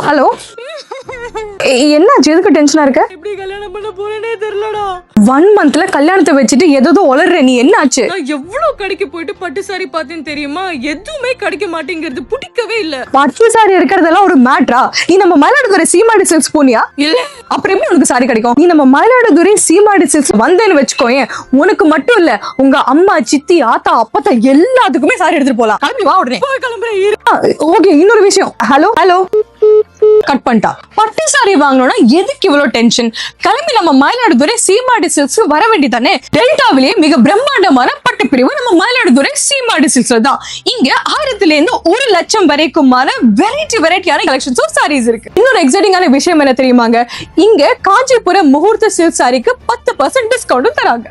Hello? என்னாச்சு? எதுக்கு டென்ஷனா இருக்க? எப்படி கல்யாணம் பண்ண போறேனே தெரியலடா. ஒன் மந்த்ல கல்யாணத்தை வச்சுட்டு ஏதோ உளர்ற நீ என்னாச்சு? நான் எவ்வளவு கடைக்கு போயிட்டு பட்டு சாரி பார்த்தேன்னு தெரியுமா? எதுவுமே கிடைக்க மாட்டேங்கிறது பிடிக்கவே இல்ல. பட்டு சாரி எடுக்கிறதெல்லாம் ஒரு மேட்ரா நீ நம்ம மயிலாடுதுறை சீமாடி சில்க்ஸ் போனியா? இல்ல. அப்புறம் எப்படி உனக்கு சாரி கிடைக்கும்? நீ நம்ம மயிலாடுதுறை சீமாடி சில்க்ஸ் வந்தேன்னு வச்சுக்கோயேன். உனக்கு மட்டும் இல்ல உங்க அம்மா சித்தி ஆத்தா அப்பத்தா எல்லாத்துக்குமே சாரி எடுத்துட்டு போலாம். கிளம்பி வா உடனே. கிளம்புறேன். ஓகே இன்னொரு விஷயம். ஹலோ ஹலோ கட் பண்ணிட்டா. பட்டு சாரி வாங்கணும்னா எதுக்கு இவ்வளவு டென்ஷன் கிளம்பி நம்ம மயிலாடுதுறை சீமாடி சில்க்ஸ் வர வேண்டியதானே டெல்டாவிலேயே மிக பிரம்மாண்டமான பட்டு பிரிவு நம்ம மயிலாடுதுறை சீமாடி சில்க்ஸ்ல தான். இங்க ஆயிரத்துல இருந்து ஒரு லட்சம் வரைக்குமான வெரைட்டி வெரைட்டியான கலெக்ஷன்ஸ் ஆஃப் சாரீஸ் இருக்கு. இன்னொரு எக்ஸைட்டிங்கான விஷயம் என்ன தெரியுமாங்க? இங்க காஞ்சிபுரம் முகூர்த்த சில்க் சாரிக்கு பத்து பர்சன்ட் டிஸ்கவுண்டும் தராங்க.